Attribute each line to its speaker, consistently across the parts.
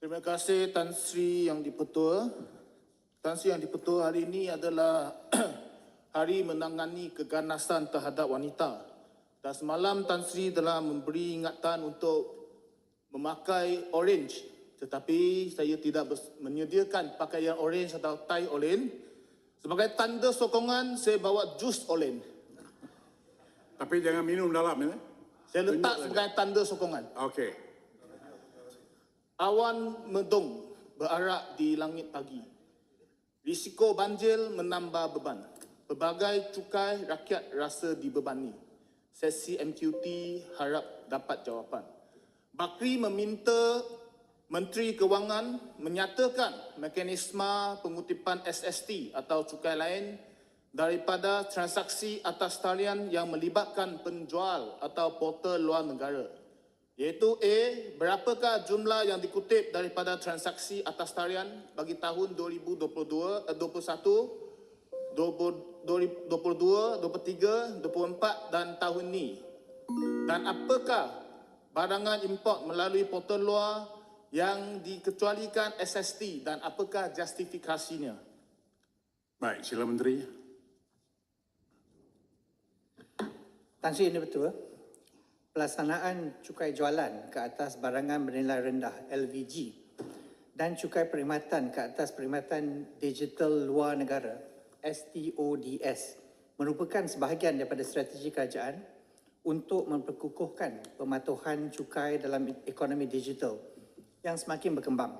Speaker 1: Terima kasih Tan Sri Yang Dipertua. Tan Sri Yang Dipertua hari ini adalah hari menangani keganasan terhadap wanita. Dan semalam Tan Sri telah memberi ingatan untuk memakai orange. Tetapi saya tidak menyediakan pakaian orange atau tie orange. Sebagai tanda sokongan, saya bawa jus orange.
Speaker 2: Tapi jangan minum dalam ya.
Speaker 1: Saya letak
Speaker 2: Tunjuk
Speaker 1: sebagai tanda sokongan.
Speaker 2: Okey.
Speaker 1: Awan mendung berarak di langit pagi. Risiko banjir menambah beban. Pelbagai cukai rakyat rasa dibebani. Sesi MQT harap dapat jawapan. Bakri meminta Menteri Kewangan menyatakan mekanisme pengutipan SST atau cukai lain daripada transaksi atas talian yang melibatkan penjual atau portal luar negara. Iaitu A, berapakah jumlah yang dikutip daripada transaksi atas talian bagi tahun 2022, eh, 21, 20, 22, 23, 24 dan tahun ini? Dan apakah barangan import melalui portal luar yang dikecualikan SST dan apakah justifikasinya?
Speaker 2: Baik, sila Menteri.
Speaker 3: Tan Sri ini betul. Pelaksanaan cukai jualan ke atas barangan bernilai rendah LVG dan cukai perkhidmatan ke atas perkhidmatan digital luar negara STODS merupakan sebahagian daripada strategi kerajaan untuk memperkukuhkan pematuhan cukai dalam ekonomi digital yang semakin berkembang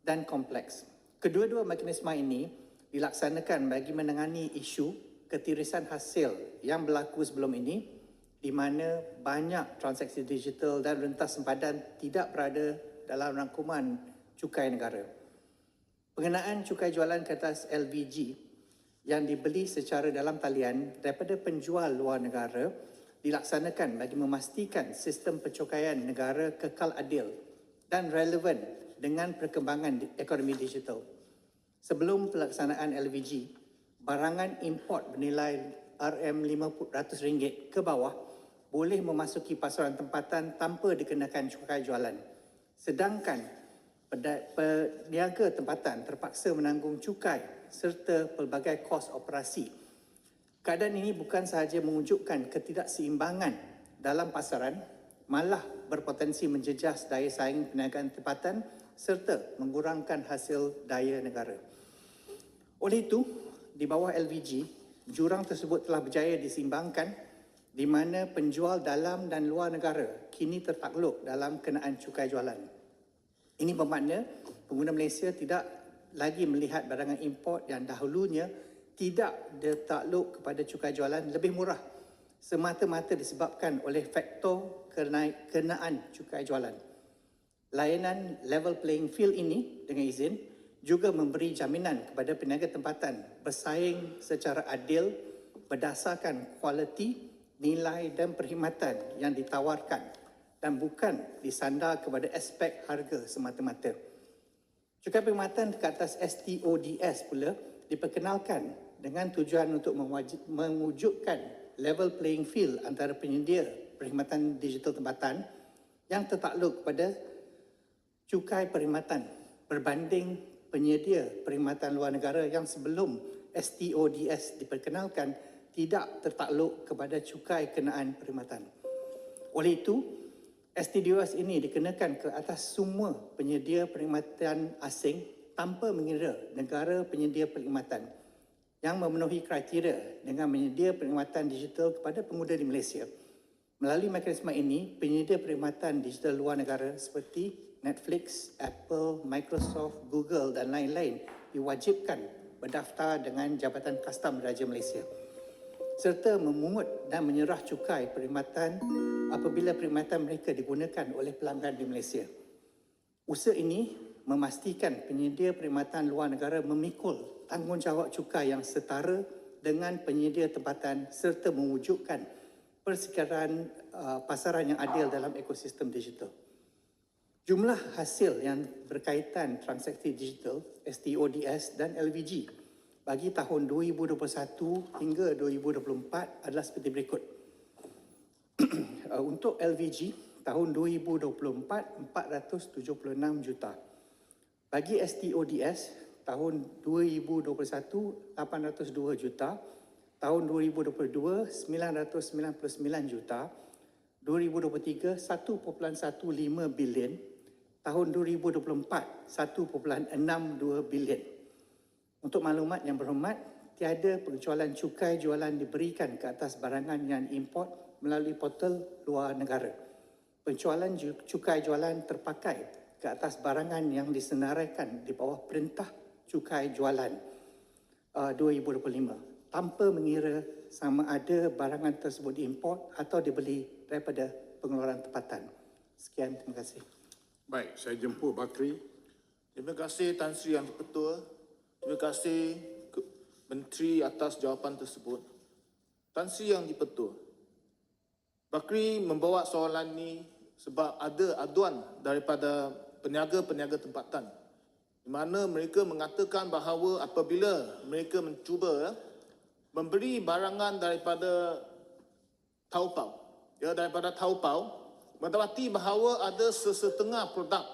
Speaker 3: dan kompleks. Kedua-dua mekanisme ini dilaksanakan bagi menangani isu ketirisan hasil yang berlaku sebelum ini di mana banyak transaksi digital dan rentas sempadan tidak berada dalam rangkuman cukai negara. Pengenaan cukai jualan ke atas LVG yang dibeli secara dalam talian daripada penjual luar negara dilaksanakan bagi memastikan sistem pencukaian negara kekal adil dan relevan dengan perkembangan ekonomi digital. Sebelum pelaksanaan LVG, barangan import bernilai RM500 ke bawah boleh memasuki pasaran tempatan tanpa dikenakan cukai jualan. Sedangkan peniaga tempatan terpaksa menanggung cukai serta pelbagai kos operasi. Keadaan ini bukan sahaja mewujudkan ketidakseimbangan dalam pasaran, malah berpotensi menjejas daya saing perniagaan tempatan serta mengurangkan hasil daya negara. Oleh itu, di bawah LVG, jurang tersebut telah berjaya disimbangkan di mana penjual dalam dan luar negara kini tertakluk dalam kenaan cukai jualan. Ini bermakna pengguna Malaysia tidak lagi melihat barangan import yang dahulunya tidak tertakluk kepada cukai jualan lebih murah semata-mata disebabkan oleh faktor kenaan cukai jualan. Layanan level playing field ini dengan izin juga memberi jaminan kepada peniaga tempatan bersaing secara adil berdasarkan kualiti, nilai dan perkhidmatan yang ditawarkan dan bukan disandar kepada aspek harga semata-mata. Cukai perkhidmatan ke atas STODS pula diperkenalkan dengan tujuan untuk mewajib, mewujudkan level playing field antara penyedia perkhidmatan digital tempatan yang tertakluk kepada cukai perkhidmatan berbanding penyedia perkhidmatan luar negara yang sebelum STODS diperkenalkan tidak tertakluk kepada cukai kenaan perkhidmatan. Oleh itu, STDOS ini dikenakan ke atas semua penyedia perkhidmatan asing tanpa mengira negara penyedia perkhidmatan yang memenuhi kriteria dengan menyedia perkhidmatan digital kepada pengguna di Malaysia. Melalui mekanisme ini, penyedia perkhidmatan digital luar negara seperti Netflix, Apple, Microsoft, Google dan lain-lain diwajibkan berdaftar dengan Jabatan Kastam Raja Malaysia serta memungut dan menyerah cukai perkhidmatan apabila perkhidmatan mereka digunakan oleh pelanggan di Malaysia. Usaha ini memastikan penyedia perkhidmatan luar negara memikul tanggungjawab cukai yang setara dengan penyedia tempatan serta mewujudkan persekaran uh, pasaran yang adil dalam ekosistem digital. Jumlah hasil yang berkaitan transaksi digital STODS dan LVG bagi tahun 2021 hingga 2024 adalah seperti berikut. Uh, Untuk LVG tahun 2024 476 juta. Bagi STODS, tahun 2021, 802 juta. Tahun 2022, 999 juta. 2023, 1.15 bilion. Tahun 2024, 1.62 bilion. Untuk maklumat yang berhormat, tiada pengecualian cukai jualan diberikan ke atas barangan yang import melalui portal luar negara. Pengecualian cukai jualan terpakai ke atas barangan yang disenaraikan di bawah perintah cukai jualan uh, 2025 tanpa mengira sama ada barangan tersebut diimport atau dibeli daripada pengeluaran tempatan. Sekian, terima kasih.
Speaker 2: Baik, saya jemput Bakri.
Speaker 1: Terima kasih Tan Sri Yang Dipertua. Terima kasih Menteri atas jawapan tersebut. Tan Sri Yang Dipertua. Bakri membawa soalan ini sebab ada aduan daripada peniaga-peniaga tempatan di mana mereka mengatakan bahawa apabila mereka mencuba eh, membeli barangan daripada Taobao, ya daripada Taobao, mendapati bahawa ada sesetengah produk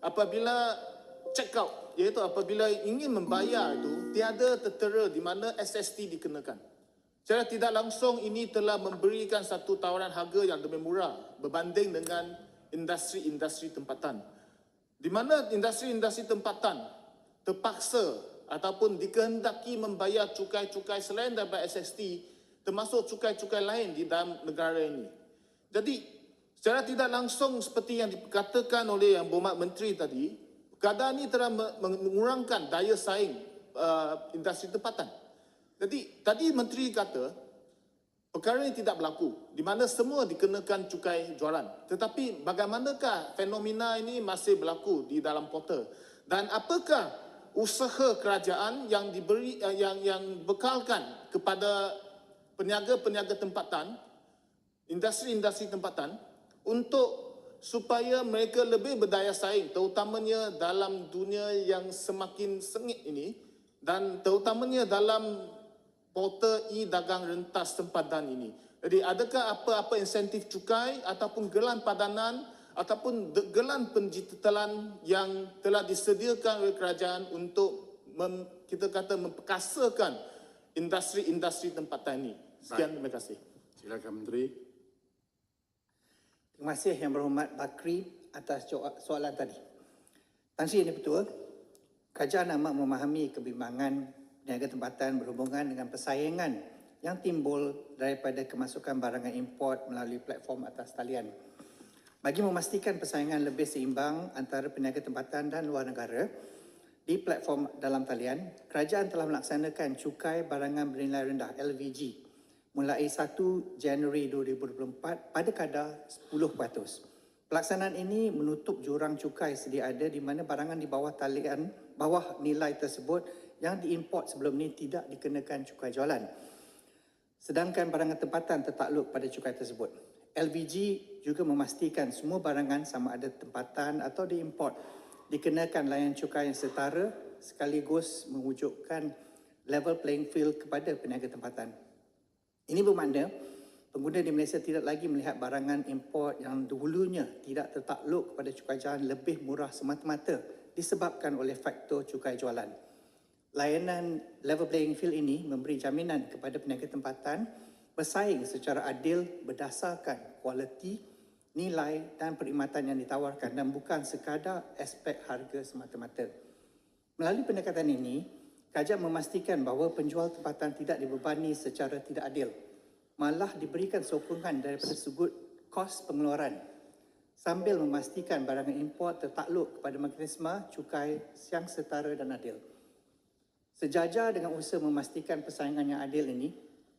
Speaker 1: apabila check out iaitu apabila ingin membayar itu tiada tertera di mana SST dikenakan. Secara tidak langsung ini telah memberikan satu tawaran harga yang lebih murah berbanding dengan industri-industri tempatan. Di mana industri-industri tempatan terpaksa ataupun dikehendaki membayar cukai-cukai selain daripada SST termasuk cukai-cukai lain di dalam negara ini. Jadi secara tidak langsung seperti yang dikatakan oleh Yang Berhormat Menteri tadi, keadaan ini telah me- mengurangkan daya saing uh, industri tempatan. Jadi tadi Menteri kata perkara ini tidak berlaku di mana semua dikenakan cukai jualan. Tetapi bagaimanakah fenomena ini masih berlaku di dalam portal dan apakah usaha kerajaan yang diberi eh, yang yang bekalkan kepada peniaga-peniaga tempatan industri-industri tempatan untuk supaya mereka lebih berdaya saing terutamanya dalam dunia yang semakin sengit ini dan terutamanya dalam portal e-dagang rentas tempatan ini. Jadi adakah apa-apa insentif cukai ataupun gelan padanan ataupun gelan penjitalan yang telah disediakan oleh kerajaan untuk mem, kita kata memperkasakan industri-industri tempatan ini. Sekian, terima kasih.
Speaker 2: Silakan Menteri.
Speaker 3: Terima kasih Yang Berhormat Bakri atas soalan tadi. Tan Sri ini betul. Kerajaan amat memahami kebimbangan peniaga tempatan berhubungan dengan persaingan yang timbul daripada kemasukan barangan import melalui platform atas talian. Bagi memastikan persaingan lebih seimbang antara peniaga tempatan dan luar negara, di platform dalam talian, kerajaan telah melaksanakan cukai barangan bernilai rendah LVG mulai 1 Januari 2024 pada kadar 10%. Pelaksanaan ini menutup jurang cukai sedia ada di mana barangan di bawah talian, bawah nilai tersebut yang diimport sebelum ini tidak dikenakan cukai jualan. Sedangkan barangan tempatan tertakluk pada cukai tersebut. LVG juga memastikan semua barangan sama ada tempatan atau diimport dikenakan layan cukai yang setara sekaligus mewujudkan level playing field kepada peniaga tempatan. Ini bermakna pengguna di Malaysia tidak lagi melihat barangan import yang dahulunya tidak tertakluk kepada cukai jualan lebih murah semata-mata disebabkan oleh faktor cukai jualan. Layanan level playing field ini memberi jaminan kepada peniaga tempatan bersaing secara adil berdasarkan kualiti, nilai dan perkhidmatan yang ditawarkan dan bukan sekadar aspek harga semata-mata. Melalui pendekatan ini, kerajaan memastikan bahawa penjual tempatan tidak dibebani secara tidak adil. Malah diberikan sokongan daripada sudut kos pengeluaran sambil memastikan barangan import tertakluk kepada mekanisme cukai yang setara dan adil. Sejajar dengan usaha memastikan persaingan yang adil ini,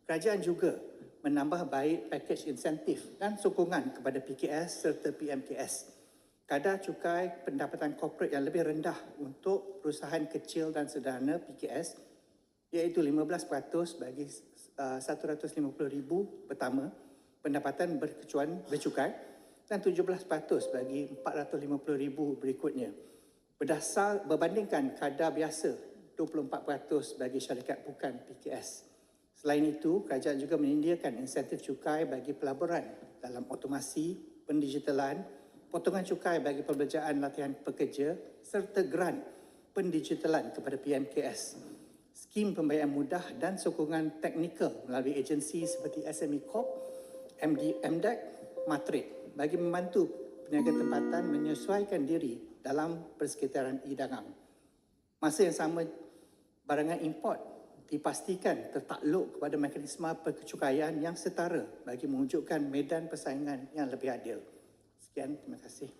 Speaker 3: kerajaan juga menambah baik pakej insentif dan sokongan kepada PKS serta PMKS. Kadar cukai pendapatan korporat yang lebih rendah untuk perusahaan kecil dan sederhana PKS iaitu 15% bagi uh, 150,000 pertama pendapatan berkecuan bercukai dan 17% bagi 450,000 berikutnya. Berdasar berbandingkan kadar biasa 24% bagi syarikat bukan PKS. Selain itu, kerajaan juga menyediakan insentif cukai bagi pelaburan dalam otomasi, pendigitalan, potongan cukai bagi pembelajaran latihan pekerja serta grant pendigitalan kepada PMKS, skim pembayaran mudah dan sokongan teknikal melalui agensi seperti SME Corp, MD, MDEC, Matrik bagi membantu peniaga tempatan menyesuaikan diri dalam persekitaran e-dagang. Masa yang sama, barangan import dipastikan tertakluk kepada mekanisme percukaian yang setara bagi mewujudkan medan persaingan yang lebih adil. Sekian, terima kasih.